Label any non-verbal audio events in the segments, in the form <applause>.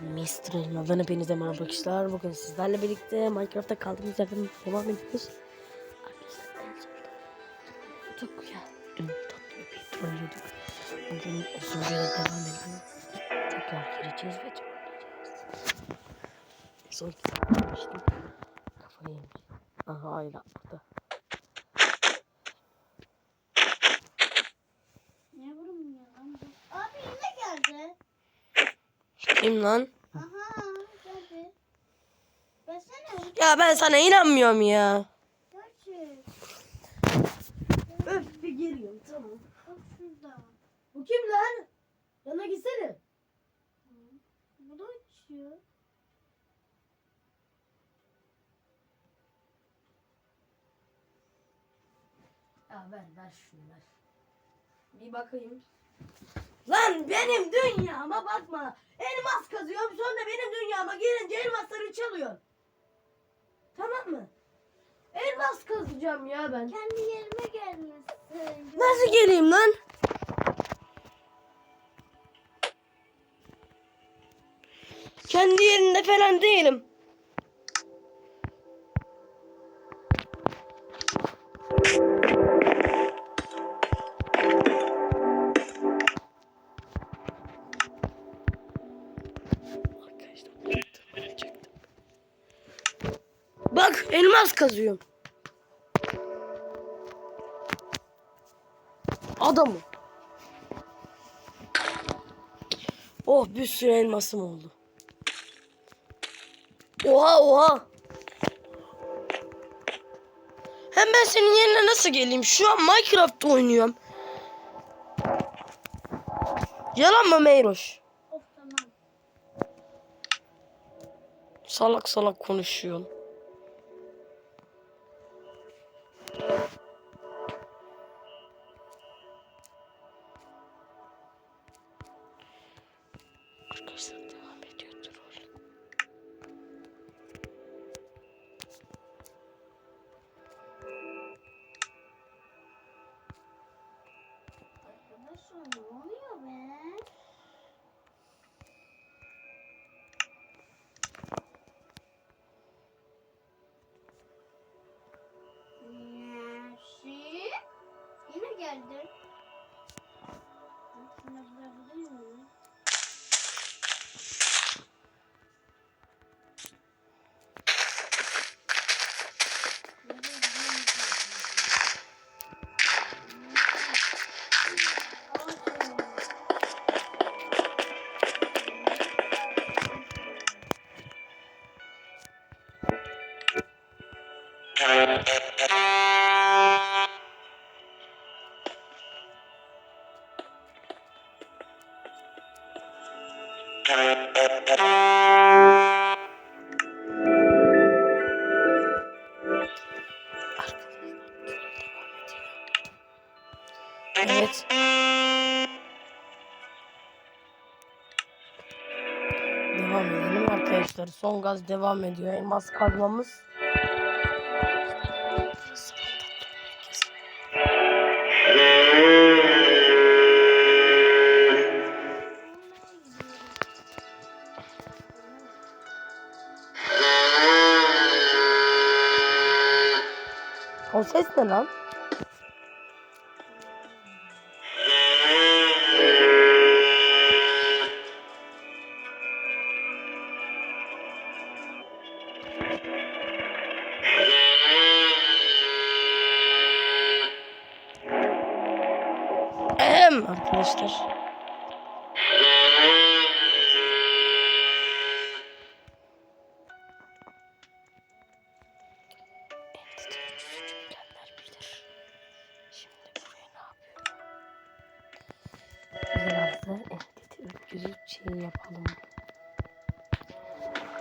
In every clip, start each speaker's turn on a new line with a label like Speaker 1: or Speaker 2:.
Speaker 1: Mr. Elmadan hepinize merhaba arkadaşlar. Bugün sizlerle birlikte Minecraft'ta kaldığımız yerden devam ediyoruz. Arkadaşlar en sonunda çok ya dün tatlı bir petrol yedik. Bugün uzun süre devam ediyor. Tekrar gireceğiz ve oynayacağız. Son işte kafayı yemiş. Aha hala burada.
Speaker 2: Ne vurmuyor lan bu? Abi yine geldi.
Speaker 1: Kim lan?
Speaker 2: Aha.
Speaker 1: Ya ben sana inanmıyorum ya. Öf bir geliyorum tamam.
Speaker 2: Bak şurada.
Speaker 1: Bu kim lan? Yana gitsene.
Speaker 2: Bu da uçuyor.
Speaker 1: Ya ver ver şunu ver. Bir bakayım. Lan benim dünyama bakma. Elmas kazıyorum sonra benim dünyama girince elmasları çalıyor. Tamam mı? Elmas kazacağım ya ben.
Speaker 2: Kendi yerime gelmesin.
Speaker 1: Nasıl geleyim lan? Kendi yerinde falan değilim. Kazıyorum. Adamım. Oh bir sürü elmasım oldu. Oha oha. Hem ben senin yerine nasıl geleyim? Şu an Minecraft oynuyorum. Yalan mı Meyroş?
Speaker 2: Of tamam.
Speaker 1: Salak salak konuşuyorsun. Evet. Devam edelim arkadaşlar. Son gaz devam ediyor. Elmas kazmamız. O ses ne lan? Biraz da Entity 303 şey yapalım.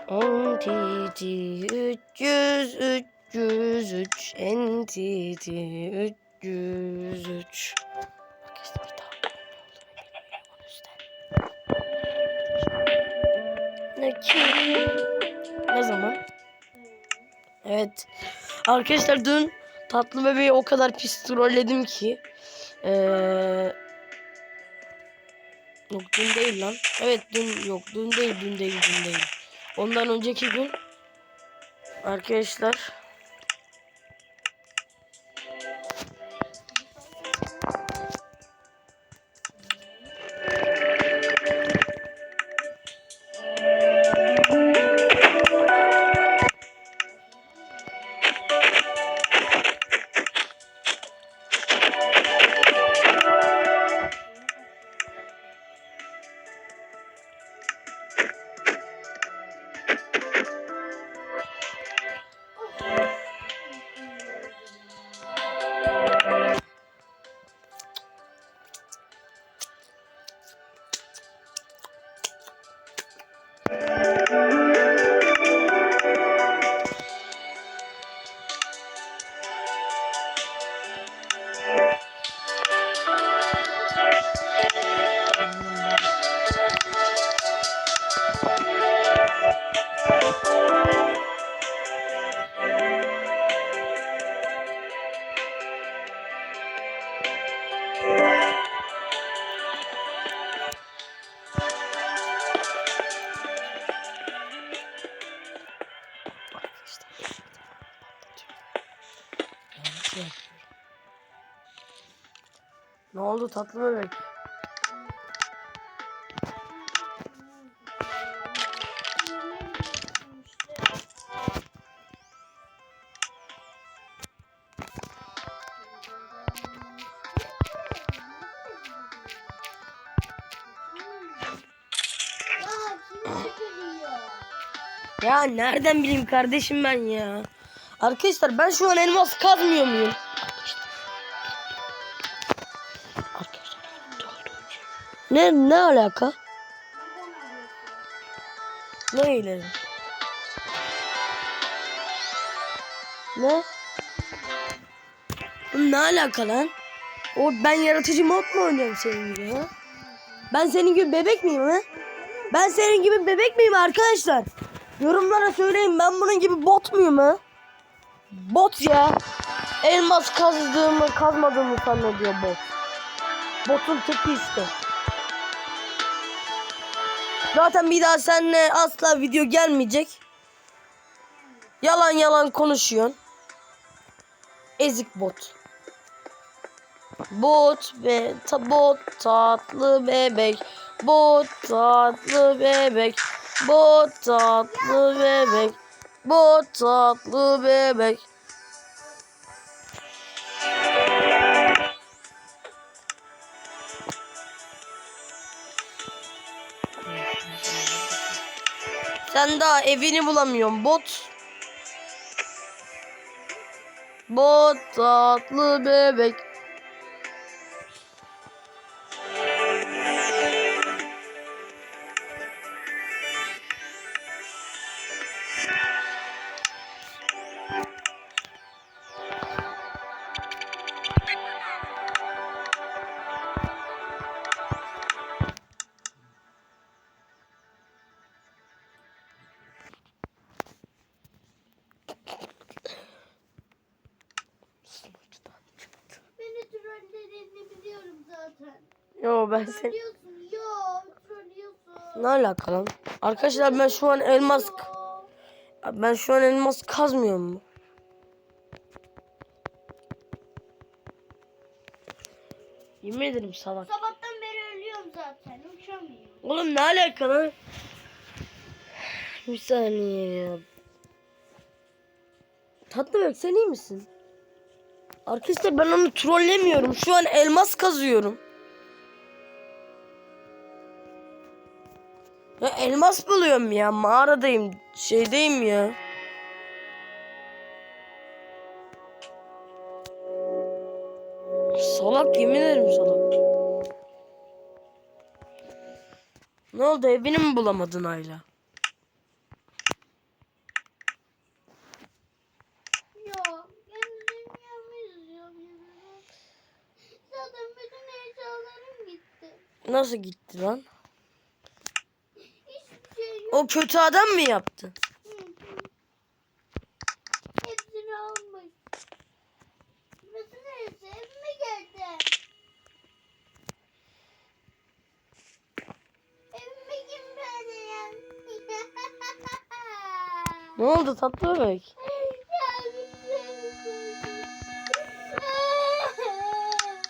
Speaker 1: Entity 300 303 Entity 303 Arkadaşlar bir daha ne zaman? Evet. Arkadaşlar dün tatlı bebeği o kadar pis trolledim ki. Ee, Yok dün değil lan. Evet dün yok dün değil dün değil dün değil. Ondan önceki gün arkadaşlar Yeah. Ne oldu tatlı bebek?
Speaker 2: Ya
Speaker 1: nereden bileyim kardeşim ben ya. Arkadaşlar ben şu an elmas kazmıyor muyum? Ne ne alaka? Ne ileri? Ne? Ne alaka lan? O ben yaratıcı mod mu oynuyorum senin gibi ha? Ben senin gibi bebek miyim ha? Ben senin gibi bebek miyim arkadaşlar? Yorumlara söyleyin ben bunun gibi bot muyum ha? Bot ya. Elmas kazdığımı kazmadığımı zannediyor bot. Botun teki işte. Zaten bir daha seninle asla video gelmeyecek. Yalan yalan konuşuyorsun. Ezik bot. Bot ve ta bot tatlı bebek. Bot tatlı bebek. Bot tatlı bebek. Bot tatlı bebek. Sen daha evini bulamıyorsun bot. Bot tatlı bebek. Ben sen ne alaka lan? Arkadaşlar ben şu an elmas ben şu an elmas kazmıyorum mu? Yemin ederim salak.
Speaker 2: Sabahtan beri ölüyorum zaten. Uçamıyorum.
Speaker 1: Oğlum ne alaka lan? Bir saniye ya. Tatlı bebek sen iyi misin? Arkadaşlar ben onu trollemiyorum. Şu an elmas kazıyorum. Elmas buluyorum ya. Mağaradayım. Şeydeyim ya. Salak yemin ederim salak. Ne oldu evini mi bulamadın Ayla? Nasıl gitti lan? O kötü adam mı yaptı?
Speaker 2: Hepsini almış. Burası neresi? Evime geldi. Evime kim geldi ya?
Speaker 1: Ne oldu tatlı bebek?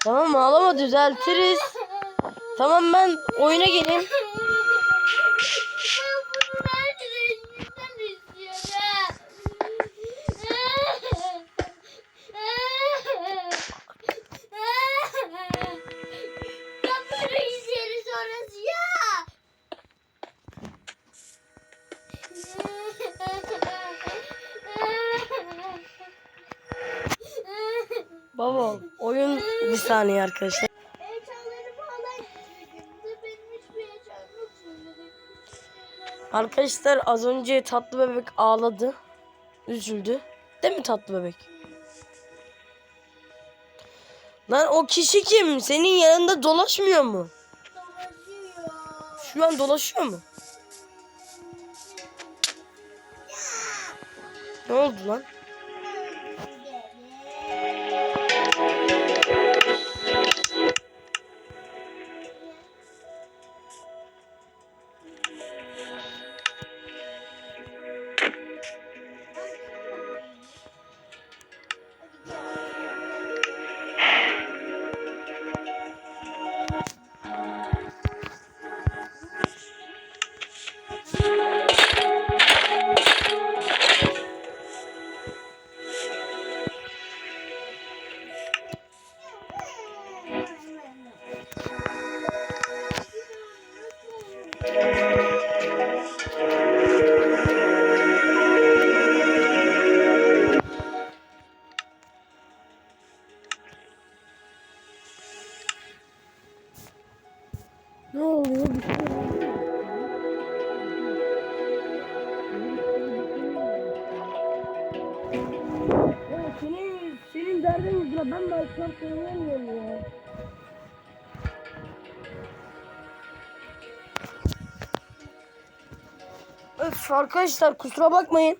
Speaker 1: Tamam ağlama düzeltiriz. Tamam ben oyuna geleyim.
Speaker 2: Yok şimdi.
Speaker 1: Arkadaşlar az önce tatlı bebek ağladı. Üzüldü. Değil mi tatlı bebek? Lan o kişi kim? Senin yanında dolaşmıyor mu?
Speaker 2: Dolaşıyor.
Speaker 1: Şu an dolaşıyor mu? Ne oldu lan? Senin, senin derdin yüzüne ben Minecraft oynayamıyorum ya. Öf arkadaşlar kusura bakmayın.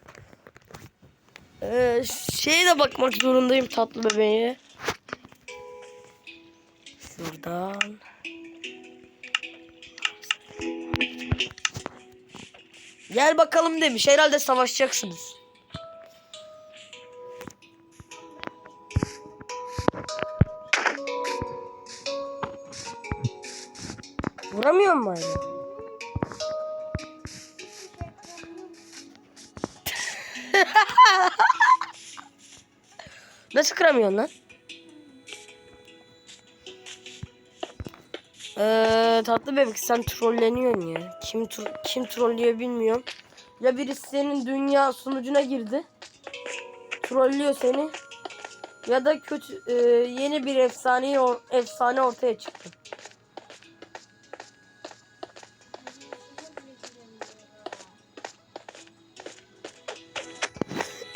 Speaker 1: Ee, şeye de bakmak zorundayım tatlı bebeğe. Şuradan. Gel bakalım demiş. Herhalde savaşacaksınız. Vuramıyor mu hala? <laughs> Nasıl kıramıyorsun lan? Ee, tatlı bebek sen trolleniyorsun ya. Kim tro- kim trollüyor bilmiyorum. Ya birisi senin dünya sunucuna girdi. Trollüyor seni. Ya da kötü e, yeni bir efsane efsane ortaya çıktı.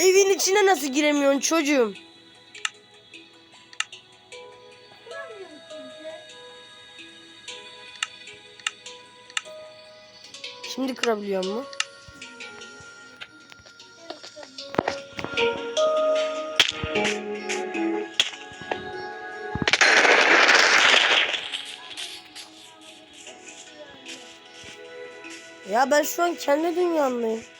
Speaker 1: Evin içine nasıl giremiyorsun çocuğum? Şimdi kırabiliyor mu? Ya ben şu an kendi dünyamdayım.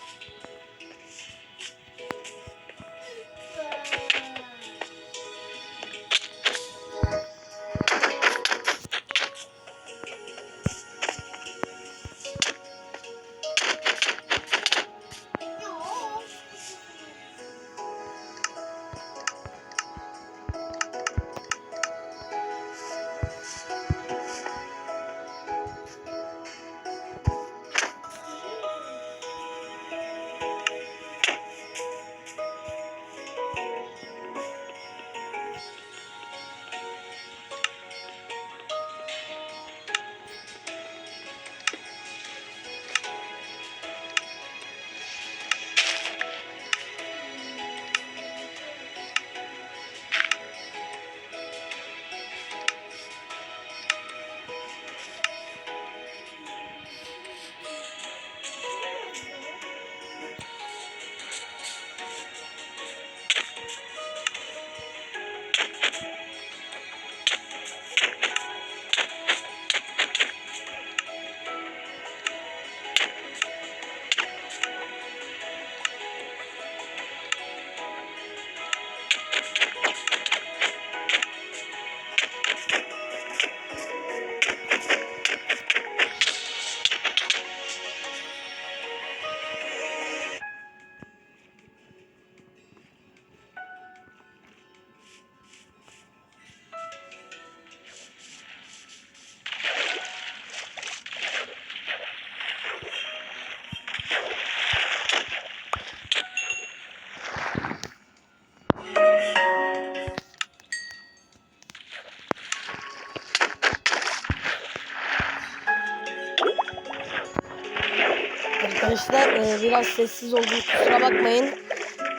Speaker 1: Arkadaşlar e, biraz sessiz oldum kusura bakmayın.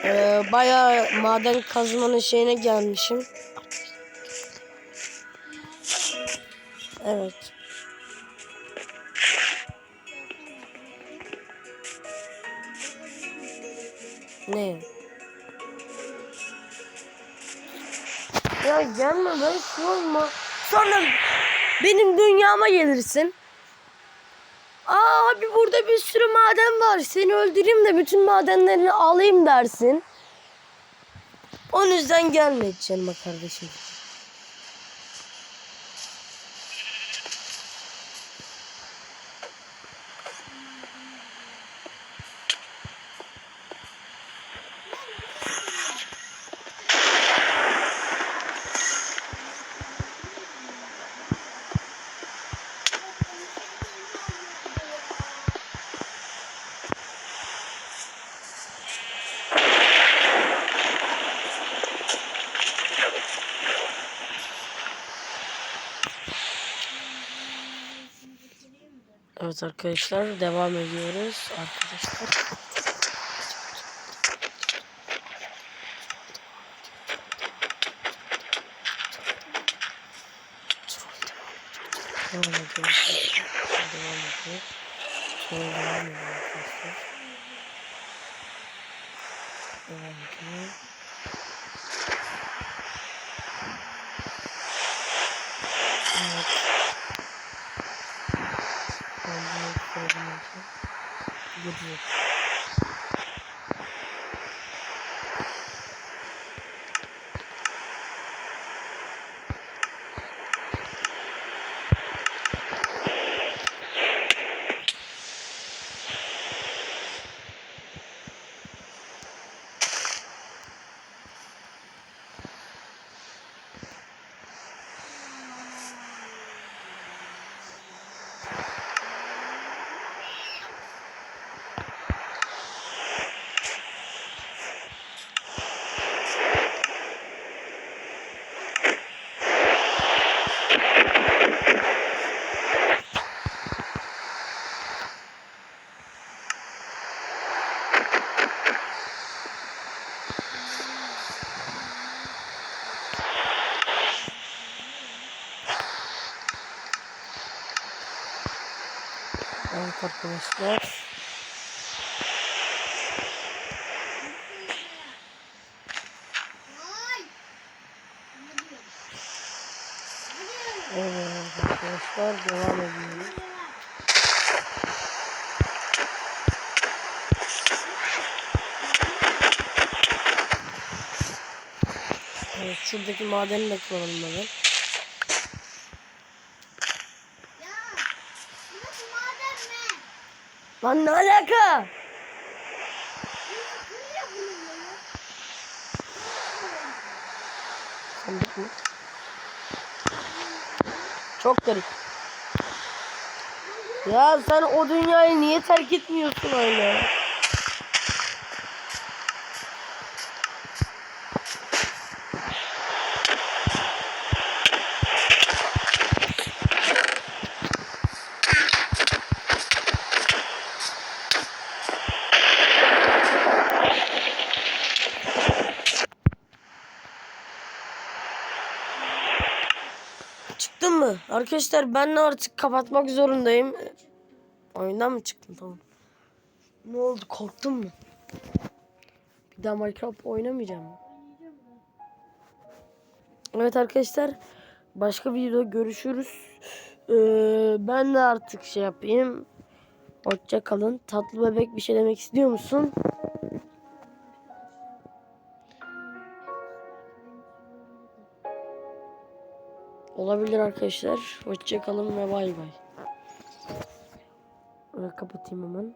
Speaker 1: E, bayağı maden kazmanın şeyine gelmişim. Evet. Ne? Ya gelme ben sorma. Sonra benim dünyama gelirsin. Aa abi burada bir sürü maden var. Seni öldüreyim de bütün madenlerini alayım dersin. Onun yüzden gelme hiç kardeşim. Evet arkadaşlar devam ediyoruz arkadaşlar. Devam ediyoruz. Devam ediyor. Sonra devam ediyor arkadaşlar. Devam ediyor. করছে Evet arkadaşlar. Evet arkadaşlar devam ediyoruz. Evet şuradaki madeni de kullanalım.
Speaker 2: Ya. Burası maden mi?
Speaker 1: Lan ne alaka? Çok garip. Ya sen o dünyayı niye terk etmiyorsun öyle? Çıktın mı? Arkadaşlar ben de artık kapatmak zorundayım. Oyundan mı çıktın tamam. Ne oldu korktun mu? Bir daha Minecraft oynamayacağım mı? Evet arkadaşlar başka bir videoda görüşürüz. Ee, ben de artık şey yapayım. Hoşça kalın. Tatlı bebek bir şey demek istiyor musun? Olabilir arkadaşlar. Hoşça kalın ve bay bay. Kapatayım hemen.